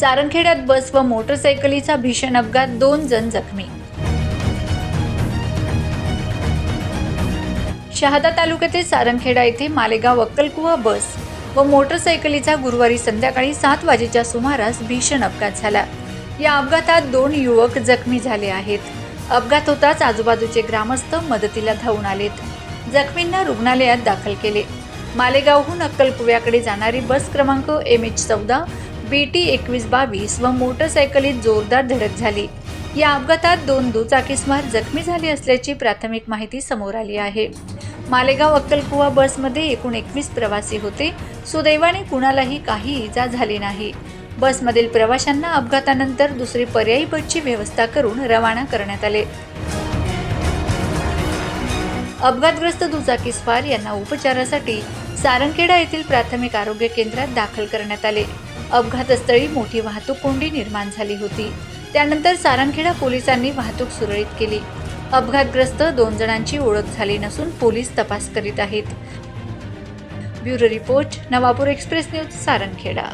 सारंगखेड्यात बस व मोटरसायकलीचा भीषण अपघात दोन जण जखमी. शहादा तालुक्यातील सारंगखेडा येथे मालेगाव अक्कलकुवा बस व मोटरसायकलीचा गुरुवारी संध्याकाळी सात वाजेच्या सुमारास भीषण अपघात झाला. या अपघातात दोन युवक जखमी झाले आहेत. अपघात होताच आजूबाजूचे ग्रामस्थ मदतीला धावून आलेत. जखमींना रुग्णालयात दाखल केले. मालेगावहून अक्कलकुव्याकडे जाणारी बस क्रमांक एम एच चौदा बी टी एकवीस बावीस व मोटरसायकलीत जोरदार धडक झाली. या अपघातात दोन दुचाकीस्वार जखमी झाले असल्याची प्राथमिक माहिती समोर आली आहे. मालेगाव अक्कलकुवा बसमध्ये एकूण एकवीस प्रवासी होते. सुदैवाने कुणालाही काही इजा झाली नाही. बसमधील प्रवाशांना अपघातानंतर दुसरी पर्यायी बसची व्यवस्था करून रवाना करण्यात आले. अपघातग्रस्त दुचाकीस्वार यांना उपचारासाठी सारंगखेडा येथील प्राथमिक आरोग्य केंद्रात दाखल करण्यात आले. अपघातस्थळी मोठी वाहतूक कोंडी निर्माण झाली होती. त्यानंतर सारंगखेडा पोलिसांनी वाहतूक सुरळीत केली. अपघातग्रस्त दोन जणांची ओळख झाली नसून पोलीस तपास करीत आहेत. Bureau report Navapur express news Sarangkheda.